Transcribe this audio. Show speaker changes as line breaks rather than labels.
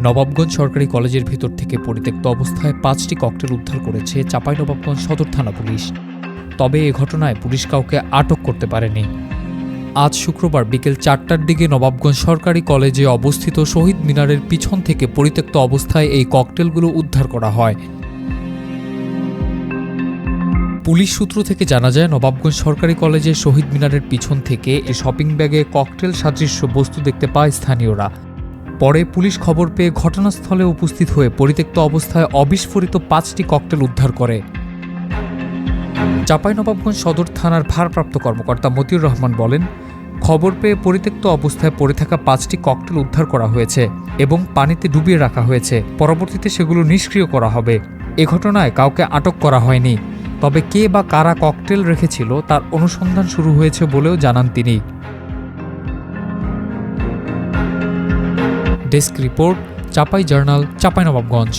নবাবগঞ্জ সরকারি কলেজের ভেতর থেকে পরিত্যক্ত অবস্থায় পাঁচটি ককটেল উদ্ধার করেছে চাঁপাইনবাবগঞ্জ সদর থানা পুলিশ। তবে এ ঘটনায় পুলিশ কাউকে আটক করতে পারেনি। আজ শুক্রবার বিকেল চারটার দিকে নবাবগঞ্জ সরকারি কলেজে অবস্থিত শহীদ মিনারের পিছন থেকে পরিত্যক্ত অবস্থায় এই ককটেলগুলো উদ্ধার করা হয়। পুলিশ সূত্র থেকে জানা যায়, নবাবগঞ্জ সরকারি কলেজের শহীদ মিনারের পিছন থেকে এই শপিং ব্যাগে ককটেল সাদৃশ্য বস্তু দেখতে পায় স্থানীয়রা। পরে পুলিশ খবর পেয়ে ঘটনাস্থলে উপস্থিত হয়ে পরিত্যক্ত অবস্থায় অবিস্ফোরিত পাঁচটি ককটেল উদ্ধার করে। চাঁপাইনবাবগঞ্জ সদর থানার ভারপ্রাপ্ত কর্মকর্তা মতিউর রহমান বলেন, খবর পেয়ে পরিত্যক্ত অবস্থায় পড়ে থাকা পাঁচটি ককটেল উদ্ধার করা হয়েছে এবং পানিতে ডুবিয়ে রাখা হয়েছে। পরবর্তীতে সেগুলো নিষ্ক্রিয় করা হবে। এ ঘটনায় কাউকে আটক করা হয়নি। তবে কে বা কারা ককটেল রেখেছিল তার অনুসন্ধান শুরু হয়েছে বলেও জানান তিনি। Desk report Chapai journal Chapainawabganj.